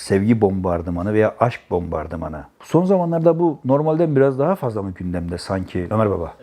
sevgi bombardımanı veya aşk bombardımanı. Son zamanlarda bu normalden biraz daha fazla mı gündemde sanki Ömer Baba?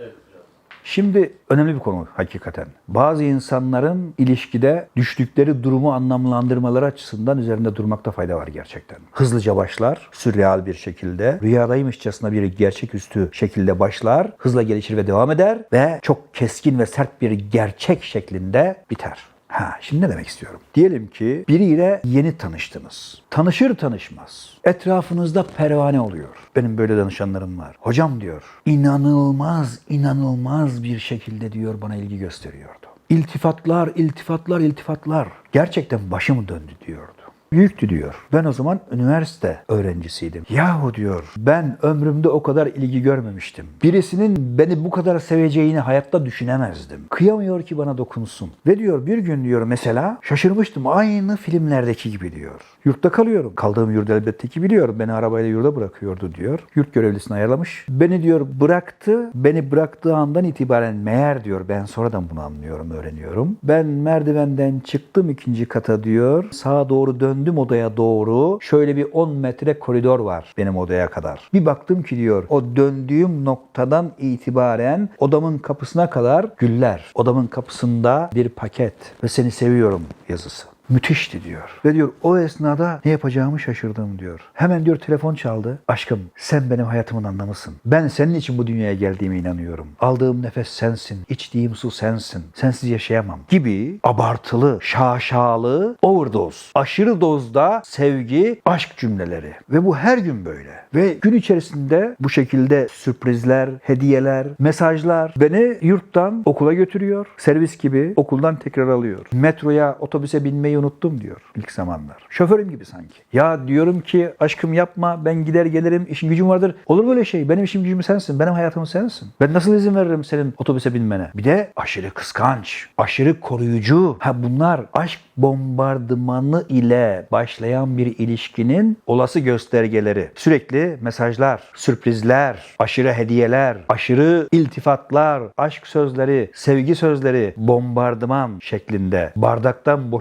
Şimdi önemli bir konu hakikaten. Bazı insanların ilişkide düştükleri durumu anlamlandırmaları açısından üzerinde durmakta fayda var gerçekten. Hızlıca başlar, sürreal bir şekilde, rüyadaymışçasına bir gerçeküstü şekilde başlar, hızla gelişir ve devam eder ve çok keskin ve sert bir gerçek şeklinde biter. Ha, şimdi ne demek istiyorum? Diyelim ki biriyle yeni tanıştınız. Tanışır tanışmaz. Etrafınızda pervane oluyor. Benim böyle danışanlarım var. Hocam diyor, inanılmaz, inanılmaz bir şekilde diyor bana ilgi gösteriyordu. İltifatlar, iltifatlar, iltifatlar. Gerçekten başım döndü diyordu. Büyüktü diyor. Ben o zaman üniversite öğrencisiydim. Yahu diyor ben ömrümde o kadar ilgi görmemiştim. Birisinin beni bu kadar seveceğini hayatta düşünemezdim. Kıyamıyor ki bana dokunsun. Ve diyor bir gün diyor mesela şaşırmıştım aynı filmlerdeki gibi diyor. Yurtta kalıyorum. Kaldığım yurda elbette ki biliyorum. Beni arabayla yurda bırakıyordu diyor. Yurt görevlisini ayarlamış. Beni diyor bıraktı. Beni bıraktığı andan itibaren meğer diyor ben sonradan bunu anlıyorum, öğreniyorum. Ben merdivenden çıktım ikinci kata diyor. Sağa doğru döndüm odaya doğru. Şöyle bir 10 metre koridor var benim odaya kadar. Bir baktım ki diyor o döndüğüm noktadan itibaren odamın kapısına kadar güller. Odamın kapısında bir paket ve seni seviyorum yazısı. Müthişti diyor. Ve diyor o esnada ne yapacağımı şaşırdım diyor. Hemen diyor telefon çaldı. Aşkım sen benim hayatımın anlamısın. Ben senin için bu dünyaya geldiğime inanıyorum. Aldığım nefes sensin. içtiğim su sensin. Sensiz yaşayamam. Gibi abartılı, şaşalı, overdose. Aşırı dozda sevgi, aşk cümleleri. Ve bu her gün böyle. Ve gün içerisinde bu şekilde sürprizler, hediyeler, mesajlar beni yurttan okula götürüyor. Servis gibi okuldan tekrar alıyor. Metroya, otobüse binmeyi unuttum diyor ilk zamanlar. Şoförüm gibi sanki. Ya diyorum ki aşkım yapma ben gider gelirim işin gücüm vardır. Olur böyle şey benim işim gücüm sensin benim hayatım sensin. Ben nasıl izin veririm senin otobüse binmene? Bir de aşırı kıskanç, aşırı koruyucu. Ha bunlar aşk bombardımanı ile başlayan bir ilişkinin olası göstergeleri. Sürekli mesajlar, sürprizler, aşırı hediyeler, aşırı iltifatlar, aşk sözleri, sevgi sözleri bombardıman şeklinde bardaktan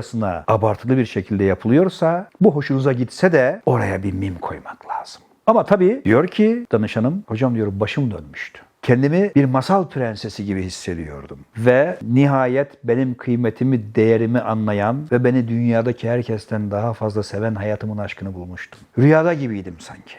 boşanırcasına abartılı bir şekilde yapılıyorsa bu hoşunuza gitse de oraya bir mim koymak lazım. Ama tabii diyor ki danışanım, hocam diyor başım dönmüştü. Kendimi bir masal prensesi gibi hissediyordum. Ve nihayet benim kıymetimi, değerimi anlayan ve beni dünyadaki herkesten daha fazla seven hayatımın aşkını bulmuştum. Rüyada gibiydim sanki.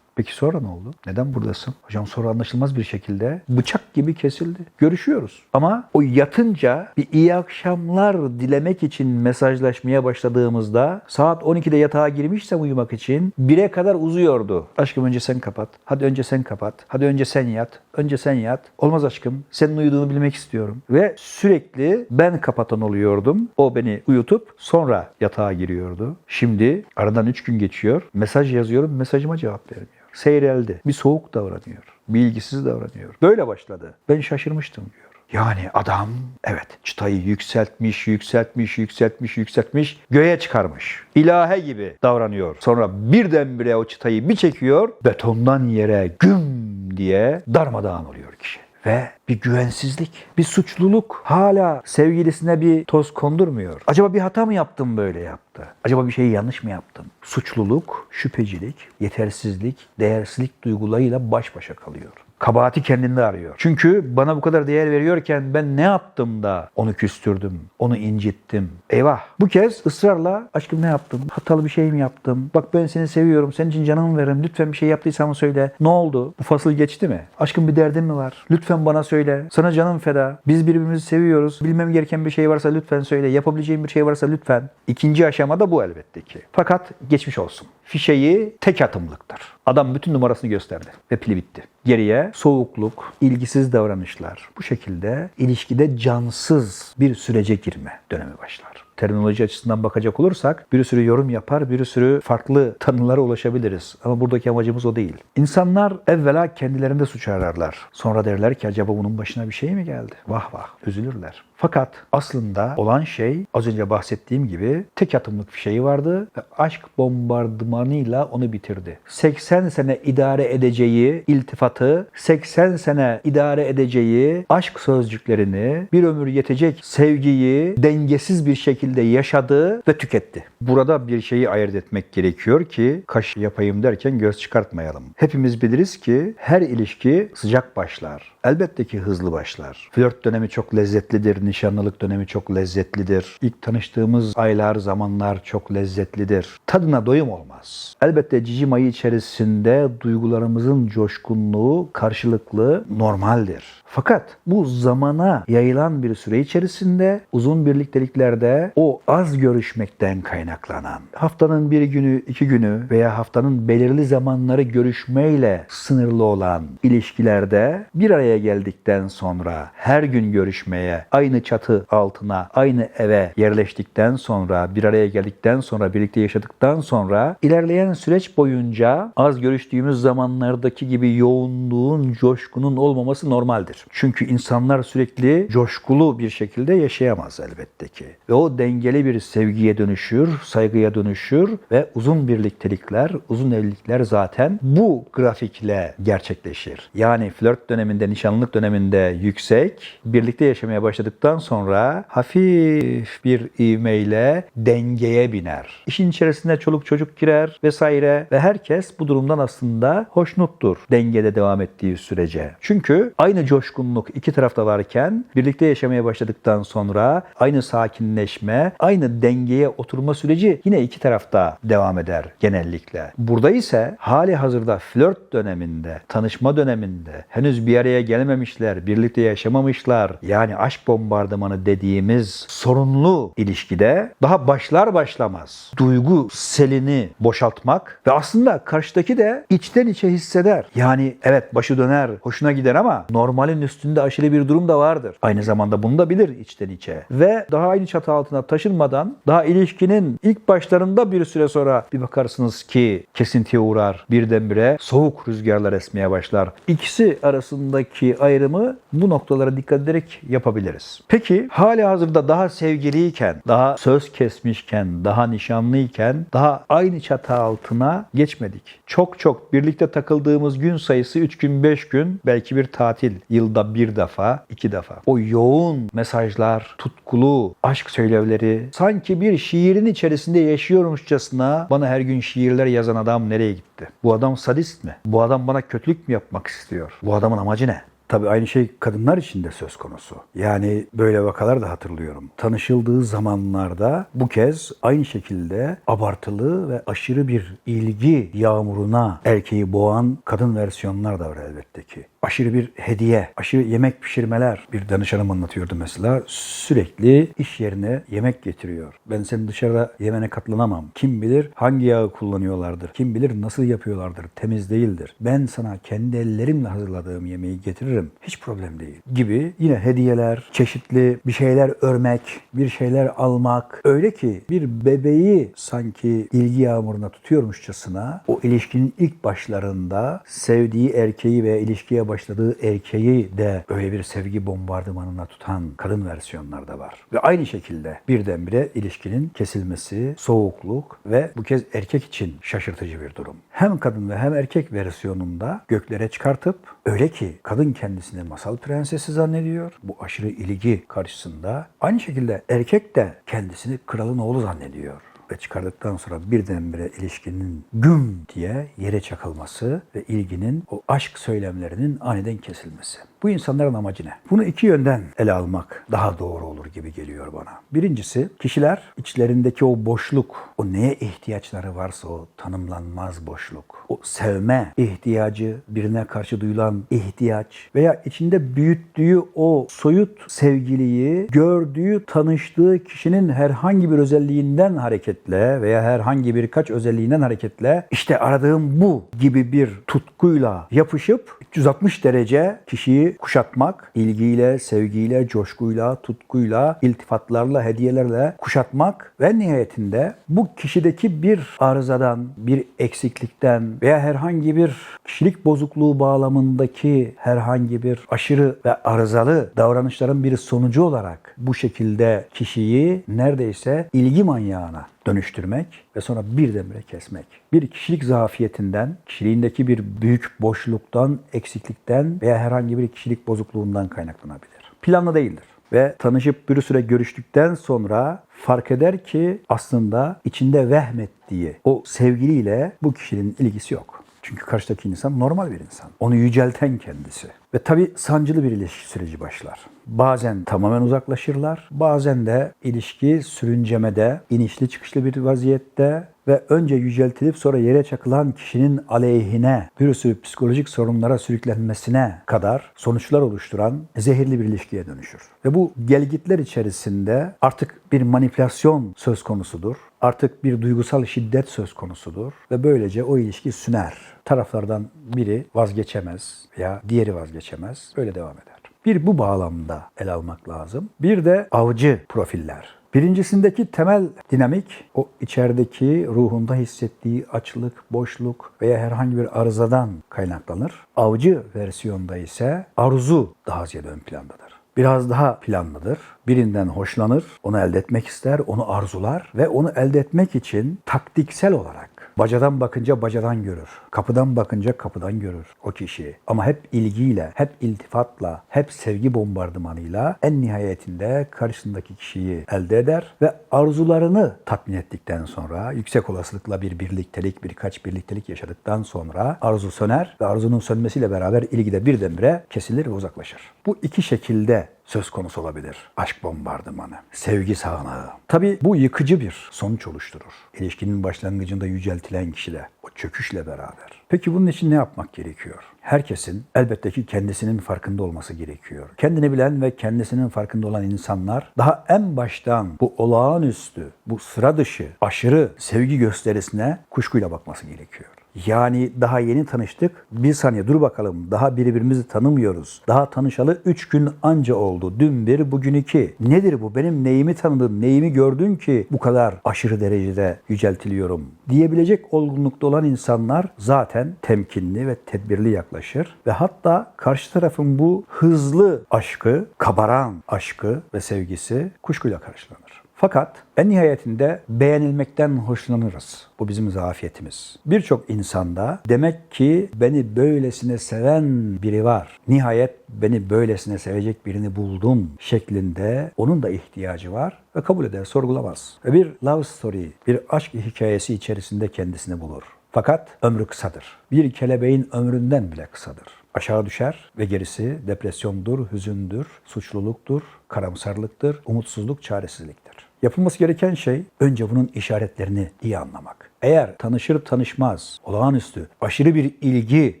Peki sonra ne oldu? Neden buradasın? Hocam sonra anlaşılmaz bir şekilde bıçak gibi kesildi. Görüşüyoruz. Ama o yatınca bir iyi akşamlar dilemek için mesajlaşmaya başladığımızda saat 12'de yatağa girmişsem uyumak için 1'e kadar uzuyordu. Aşkım önce sen kapat. Hadi önce sen kapat. Hadi önce sen yat. Önce sen yat. Olmaz aşkım. Senin uyuduğunu bilmek istiyorum. Ve sürekli ben kapatan oluyordum. O beni uyutup sonra yatağa giriyordu. Şimdi aradan 3 gün geçiyor. Mesaj yazıyorum. Mesajıma cevap vermiyor seyreldi. Bir soğuk davranıyor. Bir ilgisiz davranıyor. Böyle başladı. Ben şaşırmıştım diyor. Yani adam evet çıtayı yükseltmiş, yükseltmiş, yükseltmiş, yükseltmiş, göğe çıkarmış. İlahe gibi davranıyor. Sonra birdenbire o çıtayı bir çekiyor, betondan yere güm diye darmadağın oluyor kişi ve bir güvensizlik, bir suçluluk hala sevgilisine bir toz kondurmuyor. Acaba bir hata mı yaptım böyle yaptı? Acaba bir şeyi yanlış mı yaptım? Suçluluk, şüphecilik, yetersizlik, değersizlik duygularıyla baş başa kalıyor. Kabahati kendinde arıyor. Çünkü bana bu kadar değer veriyorken ben ne yaptım da onu küstürdüm, onu incittim. Eyvah. Bu kez ısrarla aşkım ne yaptım? Hatalı bir şey mi yaptım? Bak ben seni seviyorum, senin için canımı veririm. Lütfen bir şey yaptıysam söyle. Ne oldu? Bu fasıl geçti mi? Aşkım bir derdin mi var? Lütfen bana söyle. Sana canım feda. Biz birbirimizi seviyoruz. Bilmem gereken bir şey varsa lütfen söyle. Yapabileceğim bir şey varsa lütfen. İkinci aşama da bu elbette ki. Fakat geçmiş olsun. Fişeyi tek atımlıktır. Adam bütün numarasını gösterdi ve pili bitti. Geriye soğukluk, ilgisiz davranışlar. Bu şekilde ilişkide cansız bir sürece girme dönemi başlar. Terminoloji açısından bakacak olursak bir sürü yorum yapar, bir sürü farklı tanımlara ulaşabiliriz. Ama buradaki amacımız o değil. İnsanlar evvela kendilerinde suç ararlar. Sonra derler ki acaba bunun başına bir şey mi geldi? Vah vah üzülürler. Fakat aslında olan şey az önce bahsettiğim gibi tek atımlık bir şey vardı ve aşk bombardımanıyla onu bitirdi. 80 sene idare edeceği iltifatı, 80 sene idare edeceği aşk sözcüklerini, bir ömür yetecek sevgiyi dengesiz bir şekilde yaşadı ve tüketti. Burada bir şeyi ayırt etmek gerekiyor ki kaş yapayım derken göz çıkartmayalım. Hepimiz biliriz ki her ilişki sıcak başlar. Elbette ki hızlı başlar. Flört dönemi çok lezzetlidir, nişanlılık dönemi çok lezzetlidir. İlk tanıştığımız aylar, zamanlar çok lezzetlidir. Tadına doyum olmaz. Elbette cicim ayı içerisinde duygularımızın coşkunluğu karşılıklı normaldir. Fakat bu zamana yayılan bir süre içerisinde uzun birlikteliklerde o az görüşmekten kaynaklanan, haftanın bir günü, iki günü veya haftanın belirli zamanları görüşmeyle sınırlı olan ilişkilerde bir araya geldikten sonra her gün görüşmeye, aynı çatı altına, aynı eve yerleştikten sonra, bir araya geldikten sonra, birlikte yaşadıktan sonra ilerleyen süreç boyunca az görüştüğümüz zamanlardaki gibi yoğunluğun, coşkunun olmaması normaldir. Çünkü insanlar sürekli coşkulu bir şekilde yaşayamaz elbette ki. Ve o dengeli bir sevgiye dönüşür, saygıya dönüşür ve uzun birliktelikler, uzun evlilikler zaten bu grafikle gerçekleşir. Yani flört döneminde, nişanlılık döneminde yüksek, birlikte yaşamaya başladıktan sonra hafif bir ivmeyle dengeye biner. İşin içerisine çoluk çocuk girer vesaire ve herkes bu durumdan aslında hoşnuttur dengede devam ettiği sürece. Çünkü aynı coşkunluk iki tarafta varken birlikte yaşamaya başladıktan sonra aynı sakinleşme, aynı dengeye oturma süreci yine iki tarafta devam eder genellikle. Burada ise hali hazırda flört döneminde, tanışma döneminde henüz bir araya gelmemişler, birlikte yaşamamışlar. Yani aşk bombardımanı dediğimiz sorunlu ilişkide daha başlar başlamaz duygu selini boşaltmak ve aslında karşıdaki de içten içe hisseder. Yani evet başı döner, hoşuna gider ama normalin üstünde aşırı bir durum da vardır. Aynı zamanda bunu da bilir içten içe. Ve daha aynı çatı altına taşınmadan daha ilişkinin ilk başlarında bir süre sonra bir bakarsınız ki kesintiye uğrar. Birdenbire soğuk rüzgarlar esmeye başlar. İkisi arasındaki ayrımı bu noktalara dikkat ederek yapabiliriz. Peki hali hazırda daha sevgiliyken, daha söz kesmişken, daha nişanlıyken daha aynı çatı altına geçmedik. Çok çok birlikte takıldığımız gün sayısı 3 gün 5 gün belki bir tatil. Yılda bir defa, iki defa. O yoğun mesajlar, tutkulu aşk söylevleri sanki bir şiirin içerisinde yaşıyormuşçasına bana her gün şiirler yazan adam nereye gitti? Bu adam sadist mi? Bu adam bana kötülük mü yapmak istiyor? Bu adamın amacı ne? Tabii aynı şey kadınlar için de söz konusu. Yani böyle vakalar da hatırlıyorum. Tanışıldığı zamanlarda bu kez aynı şekilde abartılı ve aşırı bir ilgi yağmuruna erkeği boğan kadın versiyonlar da var elbette ki. Aşırı bir hediye, aşırı yemek pişirmeler. Bir danışanım anlatıyordu mesela. Sürekli iş yerine yemek getiriyor. Ben senin dışarıda yemene katlanamam. Kim bilir hangi yağı kullanıyorlardır. Kim bilir nasıl yapıyorlardır. Temiz değildir. Ben sana kendi ellerimle hazırladığım yemeği getiririm. Hiç problem değil. Gibi yine hediyeler, çeşitli bir şeyler örmek, bir şeyler almak. Öyle ki bir bebeği sanki ilgi yağmuruna tutuyormuşçasına o ilişkinin ilk başlarında sevdiği erkeği ve ilişkiye başladığı erkeği de öyle bir sevgi bombardımanına tutan kadın versiyonlar da var. Ve aynı şekilde birdenbire ilişkinin kesilmesi, soğukluk ve bu kez erkek için şaşırtıcı bir durum. Hem kadın ve hem erkek versiyonunda göklere çıkartıp öyle ki kadın kendisini masal prensesi zannediyor. Bu aşırı ilgi karşısında aynı şekilde erkek de kendisini kralın oğlu zannediyor ve çıkardıktan sonra birdenbire ilişkinin güm diye yere çakılması ve ilginin o aşk söylemlerinin aniden kesilmesi. Bu insanların amacı ne? Bunu iki yönden ele almak daha doğru olur gibi geliyor bana. Birincisi kişiler içlerindeki o boşluk, o neye ihtiyaçları varsa o tanımlanmaz boşluk, o sevme ihtiyacı, birine karşı duyulan ihtiyaç veya içinde büyüttüğü o soyut sevgiliyi gördüğü, tanıştığı kişinin herhangi bir özelliğinden hareketle veya herhangi birkaç özelliğinden hareketle işte aradığım bu gibi bir tutkuyla yapışıp 360 derece kişiyi kuşatmak, ilgiyle, sevgiyle, coşkuyla, tutkuyla, iltifatlarla, hediyelerle kuşatmak ve nihayetinde bu kişideki bir arızadan, bir eksiklikten veya herhangi bir kişilik bozukluğu bağlamındaki herhangi bir aşırı ve arızalı davranışların bir sonucu olarak bu şekilde kişiyi neredeyse ilgi manyağına dönüştürmek ve sonra birdenbire kesmek. Bir kişilik zafiyetinden, kişiliğindeki bir büyük boşluktan, eksiklikten veya herhangi bir kişilik bozukluğundan kaynaklanabilir. Planlı değildir ve tanışıp bir süre görüştükten sonra fark eder ki aslında içinde vehmettiği o sevgiliyle bu kişinin ilgisi yok. Çünkü karşıdaki insan normal bir insan. Onu yücelten kendisi. Ve tabii sancılı bir ilişki süreci başlar. Bazen tamamen uzaklaşırlar. Bazen de ilişki sürüncemede, inişli çıkışlı bir vaziyette ve önce yüceltilip sonra yere çakılan kişinin aleyhine bir sürü psikolojik sorunlara sürüklenmesine kadar sonuçlar oluşturan zehirli bir ilişkiye dönüşür. Ve bu gelgitler içerisinde artık bir manipülasyon söz konusudur. Artık bir duygusal şiddet söz konusudur ve böylece o ilişki süner. Taraflardan biri vazgeçemez veya diğeri vazgeçemez. Böyle devam eder. Bir bu bağlamda ele almak lazım. Bir de avcı profiller. Birincisindeki temel dinamik o içerideki ruhunda hissettiği açlık, boşluk veya herhangi bir arızadan kaynaklanır. Avcı versiyonda ise arzu daha ziyade ön plandadır biraz daha planlıdır. Birinden hoşlanır, onu elde etmek ister, onu arzular ve onu elde etmek için taktiksel olarak bacadan bakınca bacadan görür. Kapıdan bakınca kapıdan görür o kişiyi. Ama hep ilgiyle, hep iltifatla, hep sevgi bombardımanıyla en nihayetinde karşısındaki kişiyi elde eder ve arzularını tatmin ettikten sonra yüksek olasılıkla bir birliktelik, birkaç birliktelik yaşadıktan sonra arzu söner ve arzunun sönmesiyle beraber ilgi de birdenbire kesilir ve uzaklaşır. Bu iki şekilde söz konusu olabilir. Aşk bombardımanı, sevgi sağanağı. Tabii bu yıkıcı bir sonuç oluşturur. İlişkinin başlangıcında yüceltilen kişide o çöküşle beraber. Peki bunun için ne yapmak gerekiyor? Herkesin elbette ki kendisinin farkında olması gerekiyor. Kendini bilen ve kendisinin farkında olan insanlar daha en baştan bu olağanüstü, bu sıra dışı, aşırı sevgi gösterisine kuşkuyla bakması gerekiyor. Yani daha yeni tanıştık. Bir saniye dur bakalım. Daha birbirimizi tanımıyoruz. Daha tanışalı üç gün anca oldu. Dün bir, bugün iki. Nedir bu? Benim neyimi tanıdın, neyimi gördün ki bu kadar aşırı derecede yüceltiliyorum? Diyebilecek olgunlukta olan insanlar zaten temkinli ve tedbirli yaklaşır. Ve hatta karşı tarafın bu hızlı aşkı, kabaran aşkı ve sevgisi kuşkuyla karşılanır. Fakat en nihayetinde beğenilmekten hoşlanırız. Bu bizim zafiyetimiz. Birçok insanda demek ki beni böylesine seven biri var. Nihayet beni böylesine sevecek birini buldum şeklinde onun da ihtiyacı var ve kabul eder, sorgulamaz. Ve bir love story, bir aşk hikayesi içerisinde kendisini bulur. Fakat ömrü kısadır. Bir kelebeğin ömründen bile kısadır. Aşağı düşer ve gerisi depresyondur, hüzündür, suçluluktur, karamsarlıktır, umutsuzluk, çaresizliktir. Yapılması gereken şey önce bunun işaretlerini iyi anlamak. Eğer tanışır tanışmaz olağanüstü aşırı bir ilgi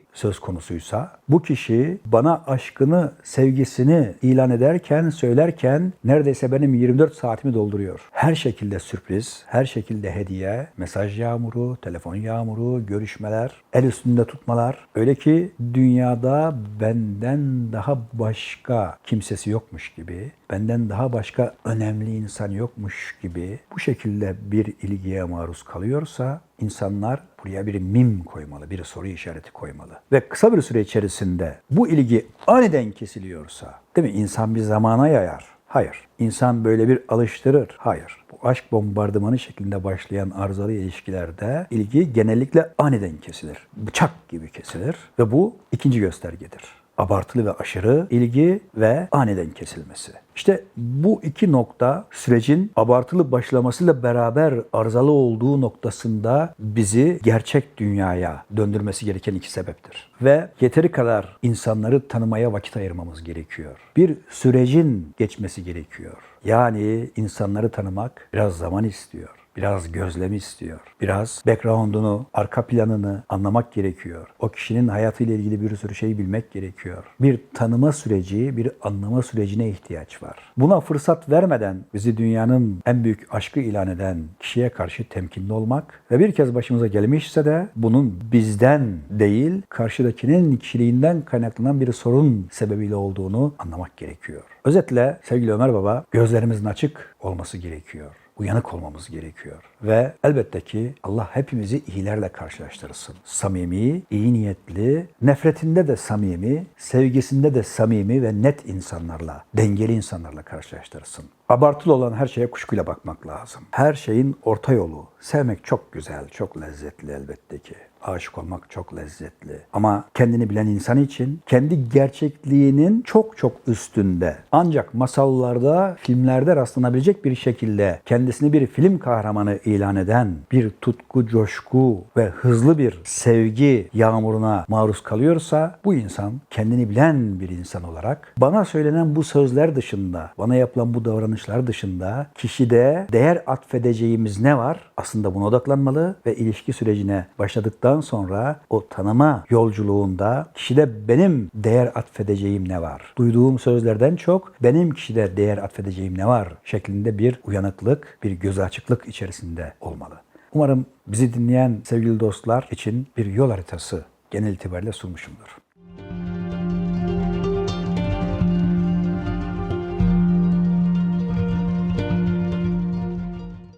söz konusuysa bu kişi bana aşkını, sevgisini ilan ederken, söylerken neredeyse benim 24 saatimi dolduruyor. Her şekilde sürpriz, her şekilde hediye, mesaj yağmuru, telefon yağmuru, görüşmeler, el üstünde tutmalar. Öyle ki dünyada benden daha başka kimsesi yokmuş gibi, benden daha başka önemli insan yokmuş gibi bu şekilde bir ilgiye maruz kalıyorsa insanlar buraya bir mim koymalı, bir soru işareti koymalı. Ve kısa bir süre içerisinde bu ilgi aniden kesiliyorsa, değil mi? İnsan bir zamana yayar. Hayır. İnsan böyle bir alıştırır. Hayır. Bu aşk bombardımanı şeklinde başlayan arızalı ilişkilerde ilgi genellikle aniden kesilir. Bıçak gibi kesilir ve bu ikinci göstergedir abartılı ve aşırı ilgi ve aniden kesilmesi. İşte bu iki nokta sürecin abartılı başlamasıyla beraber arızalı olduğu noktasında bizi gerçek dünyaya döndürmesi gereken iki sebeptir. Ve yeteri kadar insanları tanımaya vakit ayırmamız gerekiyor. Bir sürecin geçmesi gerekiyor. Yani insanları tanımak biraz zaman istiyor. Biraz gözlemi istiyor. Biraz background'unu, arka planını anlamak gerekiyor. O kişinin hayatıyla ilgili bir sürü şeyi bilmek gerekiyor. Bir tanıma süreci, bir anlama sürecine ihtiyaç var. Buna fırsat vermeden bizi dünyanın en büyük aşkı ilan eden kişiye karşı temkinli olmak ve bir kez başımıza gelmişse de bunun bizden değil, karşıdakinin kişiliğinden kaynaklanan bir sorun sebebiyle olduğunu anlamak gerekiyor. Özetle sevgili Ömer Baba gözlerimizin açık olması gerekiyor uyanık olmamız gerekiyor. Ve elbette ki Allah hepimizi iyilerle karşılaştırsın. Samimi, iyi niyetli, nefretinde de samimi, sevgisinde de samimi ve net insanlarla, dengeli insanlarla karşılaştırsın. Abartılı olan her şeye kuşkuyla bakmak lazım. Her şeyin orta yolu. Sevmek çok güzel, çok lezzetli elbette ki. Aşık olmak çok lezzetli. Ama kendini bilen insan için kendi gerçekliğinin çok çok üstünde. Ancak masallarda, filmlerde rastlanabilecek bir şekilde kendisini bir film kahramanı ilan eden bir tutku, coşku ve hızlı bir sevgi yağmuruna maruz kalıyorsa bu insan kendini bilen bir insan olarak bana söylenen bu sözler dışında, bana yapılan bu davranışlar dışında kişide değer atfedeceğimiz ne var? Aslında buna odaklanmalı ve ilişki sürecine başladıktan sonra o tanıma yolculuğunda kişide benim değer atfedeceğim ne var? Duyduğum sözlerden çok benim kişide değer atfedeceğim ne var? şeklinde bir uyanıklık, bir göz açıklık içerisinde olmalı. Umarım bizi dinleyen sevgili dostlar için bir yol haritası genel itibariyle sunmuşumdur.